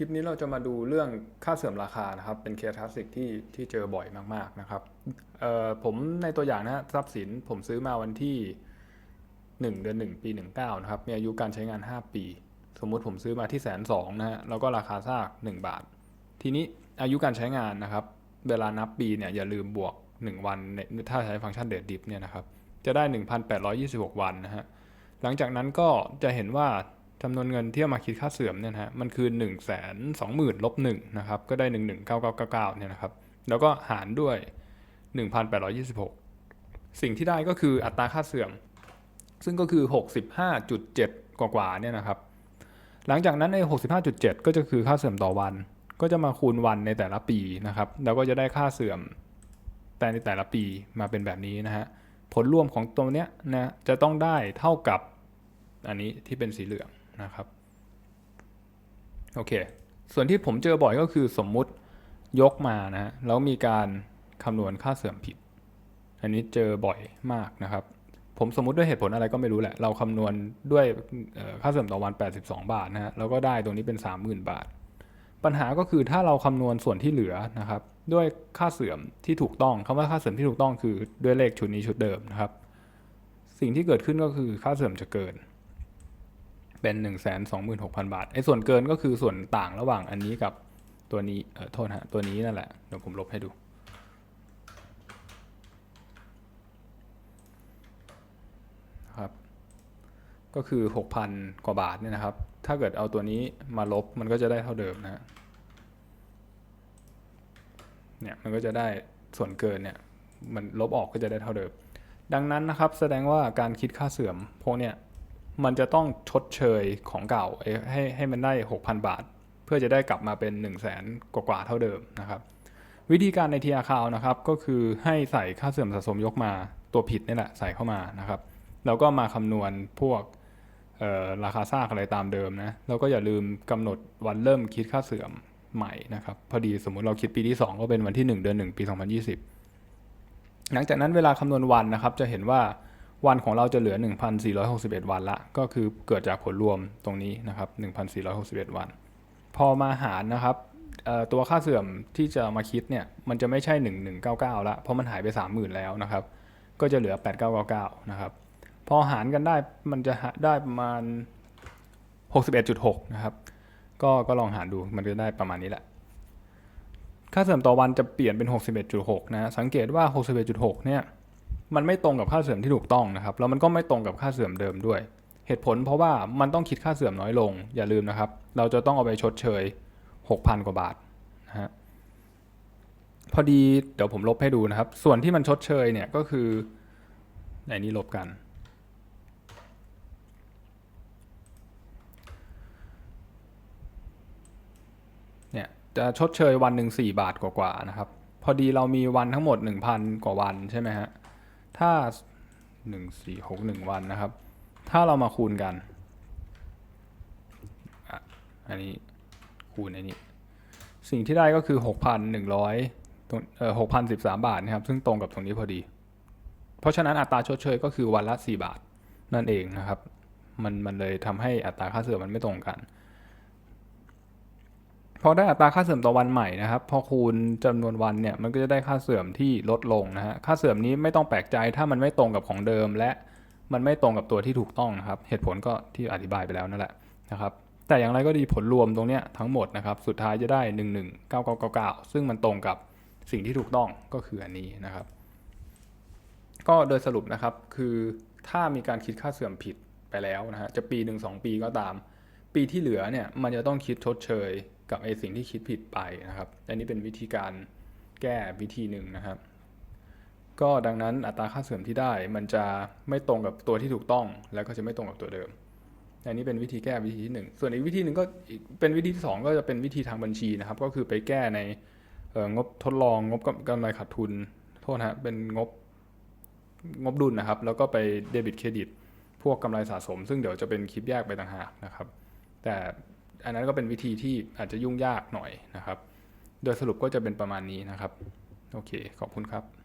ลิปนี้เราจะมาดูเรื่องค่าเสื่อมราคานะครับ เป็นเคสคลาสสิกที่ที่เจอบ่อยมากๆนะครับเอ่อผมในตัวอย่างนะทรัพย์สินผมซื้อมาวันที่ 1 เดือน 1 ปี 19 นะครับ มีอายุการใช้งาน 5 ปี สมมุติผมซื้อมาที่แสนสองนะฮะแล้วก็ราคาซาก 1 บาท ทีนี้อายุการใช้งานนะครับ เวลานับปีเนี่ยอย่าลืมบวก 1 วันในถ้าใช้ฟังก์ชันเดดดิฟเนี่ยนะครับจะได้ 1,826 วันนะฮะหลังจากนั้นก็จะเห็นว่า จำนวนเงินที่เอามาคิดค่าเสื่อมเนี่ยนะฮะมันคือ1 2 0 0 0 0ลบ1นะครับก็ได้11999เนี่ยนะครับแล้วก็หารด้วย 1,826 สิ่งที่ได้ก็คืออัตราค่าเสื่อม ซึ่งก็คือ 65.7 กว่าๆเนี่ยนะครับ หลังจากนั้นใน 65.7 ก็จะคือค่าเสื่อมต่อวัน ก็จะมาคูณวันในแต่ละปีนะครับ แล้วก็จะได้ค่าเสื่อมแต่ในแต่ละปีมาเป็นแบบนี้นะฮะ ผลรวมของตัวเนี้ยนะจะต้องได้เท่ากับอันนี้ที่เป็นสีเหลือง นะครับโอเค ส่วนที่ผมเจอบ่อยก็คือสมมุติยกมานะแล้วมีการคำนวณค่าเสื่อมผิด อันนี้เจอบ่อยมากนะครับ ผมสมมุติด้วยเหตุผลอะไรก็ไม่รู้แหละ เราคำนวณด้วยค่าเสื่อมต่อวัน 82 บาทนะฮะแล้วก็ได้ตรงนี้เป็น 30,000 บาท ปัญหาก็คือถ้าเราคำนวณส่วนที่เหลือนะครับ ด้วยค่าเสื่อมที่ถูกต้องคำว่าค่าเสื่อมที่ถูกต้องคือด้วยเลขชุดนี้ชุดเดิมนะครับ สิ่งที่เกิดขึ้นก็คือค่าเสื่อมจะเกิน เป็น 1 2 6 0 0 0 บาทไอ้ส่วนเกินก็คือส่วนต่างระหว่างอันนี้กับตัวนี้เออโทษฮะตัวนี้นั่นแหละเดี๋ยวผมลบให้ดู ครับ ก็คือ 6,000 กว่าบาทเนี่ยนะครับ ถ้าเกิดเอาตัวนี้มาลบมันก็จะได้เท่าเดิมนะฮะเนี่ยมันก็จะได้ส่วนเกินเนี่ยมันลบออกก็จะได้เท่าเดิม ดังนั้นนะครับแสดงว่าการคิดค่าเสื่อมพวกเนี่ย มันจะต้องชดเชยของเก่าให้ให้มันได้ 6,000 บาท เพื่อจะได้กลับมาเป็น 1 0 0 0 0แสนกว่าเท่าเดิมนะครับวิธีการในทีอาคาวนะครับก็คือให้ใส่ค่าเสื่อมสะสมยกมาตัวผิดนี่แหละใส่เข้ามานะครับแล้วก็มาคำนวณพวกราคาซากอะไรตามเดิมนะแล้วก็อย่าลืมกำหนดวันเริ่มคิดค่าเสื่อมใหม่นะครับพอดีสมมุติเราคิดปีที่ 2 ก็เป็นวันที่ 1 เดือน 1 ปี 2020 หลังจากนั้นเวลาคำนวณวันนะครับจะเห็นว่า วันของเราจะเหลือ 1,461 วันละ ก็คือเกิดจากผลรวมตรงนี้นะครับ 1,461 วัน พอมาหารนะครับตัวค่าเสื่อมที่จะมาคิดเนี่ย มันจะไม่ใช่ 1199ละเพราะมันหายไป 30,000 แล้วนะครับ ก็จะเหลือ 8999 นะครับ พอหารกันได้มันจะได้ประมาณ 61.6 นะครับ ก็ก็ลองหารดูมันจะได้ประมาณนี้แหละ ค่าเสื่อมต่อวันจะเปลี่ยนเป็น 61.6 นะ สังเกตว่า 61.6 เนี่ย มันไม่ตรงกับค่าเสื่อมที่ถูกต้องนะครับแล้วมันก็ไม่ตรงกับค่าเสื่อมเดิมด้วย เหตุผลเพราะว่ามันต้องคิดค่าเสื่อมน้อยลง อย่าลืมนะครับ เราจะต้องเอาไปชดเชย 6,000 กว่าบาทนะฮะพอดีเดี๋ยวผมลบให้ดูนะครับ ส่วนที่มันชดเชยเนี่ยก็คือในนี้ลบกัน เนี่ยจะชดเชยวันหนึ่ง4บาทกว่าๆนะครับ พอดีเรามีวันทั้งหมด 1,000 กว่าวันใช่ไหมฮะ ถ้า 1461 วันนะครับ ถ้าเรามาคูณกัน อันนี้คูณอันนี้ สิ่งที่ได้ก็คือ 6,100ตรงเอ่อ6,013 บาทนะครับ ซึ่งตรงกับตรงนี้พอดี เพราะฉะนั้นอัตราชดเชยก็คือวันละ 4 บาทนั่นเองนะครับ มันมันเลยทำให้อัตราค่าเสื่อมมันไม่ตรงกัน พอได้อัตราค่าเสื่อมต่อวันใหม่นะครับ พอคูณจำนวนวันเนี่ยมันก็จะได้ค่าเสื่อมที่ลดลงนะฮะค่าเสื่อมนี้ไม่ต้องแปลกใจถ้ามันไม่ตรงกับของเดิม และมันไม่ตรงกับตัวที่ถูกต้องนะครับ เหตุผลก็ที่อธิบายไปแล้วนั่นแหละนะครับแต่อย่างไรก็ดีผลรวมตรงเนี้ยทั้งหมดนะครับสุดท้ายจะได้ 11999ซึ่งมันตรงกับสิ่งที่ถูกต้องก็คืออันนี้นะครับ ก็โดยสรุปนะครับคือถ้ามีการคิดค่าเสื่อมผิดไปแล้วนะฮะจะปีหนึ่งสองปีก็ตาม ปีที่เหลือเนี่ยมันจะต้องคิดชดเชยกับไอสิ่งที่คิดผิดไปนะครับอันนี้เป็นวิธีการแก้วิธีหนึ่งนะครับ ก็ดังนั้นอัตราค่าเสื่อมที่ได้มันจะไม่ตรงกับตัวที่ถูกต้อง แล้วก็จะไม่ตรงกับตัวเดิม อันนี้เป็นวิธีแก้วิธีที่หนึ่งส่วนอีกวิธีหนึ่งก็เป็นวิธีที่สองก็จะเป็นวิธีทางบัญชีนะครับ ก็คือไปแก้ในงบทดลองงบกำไรขาดทุน โทษนะฮะเป็นงบงบดุลนะครับ แล้วก็ไปเดบิตเครดิตพวกกำไรสะสม ซึ่งเดี๋ยวจะเป็นคลิปแยกไปต่างหากนะครับ แต่อันนั้นก็เป็นวิธีที่อาจจะยุ่งยากหน่อยนะครับ โดยสรุปก็จะเป็นประมาณนี้นะครับ โอเค ขอบคุณครับ